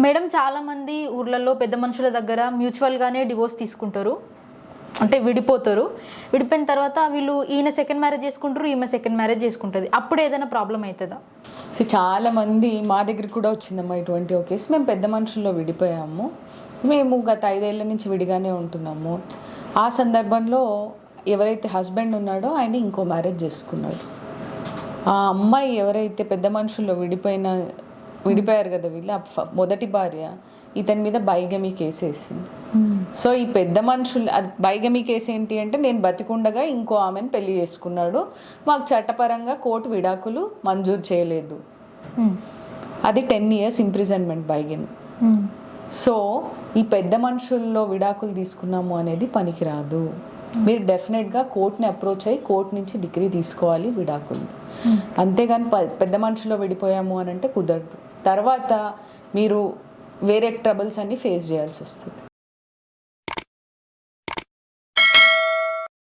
Madam చాలామంది ఊర్లలో పెద్ద మనుషుల దగ్గర మ్యూచువల్గానే డివోర్స్ తీసుకుంటారు. అంటే విడిపోతారు. విడిపోయిన తర్వాత వీళ్ళు ఈయన సెకండ్ మ్యారేజ్ చేసుకుంటారు ఈమె సెకండ్ మ్యారేజ్ చేసుకుంటుంది. అప్పుడు ఏదైనా ప్రాబ్లం అవుతుందా? సో చాలామంది మా దగ్గరికి కూడా వచ్చిందమ్మా ఇటువంటి ఒక కేసు మేము పెద్ద మనుషుల్లో విడిపోయాము. మేము గత ఐదేళ్ళ నుంచి విడిగానే ఉంటున్నాము. ఆ సందర్భంలో ఎవరైతే హస్బెండ్ ఉన్నాడో ఆయన ఇంకో మ్యారేజ్ చేసుకున్నాడు. ఆ అమ్మాయి ఎవరైతే పెద్ద మనుషుల్లో విడిపోయిన విడిపోయారు కదా వీళ్ళు. మొదటి భార్య. ఇతని మీద బైగమి కేసు వేసింది. సో ఈ పెద్ద మనుషులు అది బైగమి కేసు ఏంటి అంటే నేను బతికుండగా ఇంకో ఆమెను పెళ్ళి చేసుకున్నాడు. మాకు చట్టపరంగా కోర్టు విడాకులు మంజూరు చేయలేదు. అది ten years imprisonment bigamy so ఈ పెద్ద మనుషుల్లో విడాకులు తీసుకున్నాము అనేది పనికిరాదు. మీరు డెఫినెట్గా కోర్టుని అప్రోచ్ అయ్యి కోర్టు నుంచి డిగ్రీ తీసుకోవాలి విడాకులు. అంతేగాని ప- పెద్ద మనుషుల్లో విడిపోయాము అని అంటే కుదరదు. తర్వాత మీరు వేరే ట్రబుల్స్ అన్ని ఫేస్ చేయాల్సి వస్తుంది.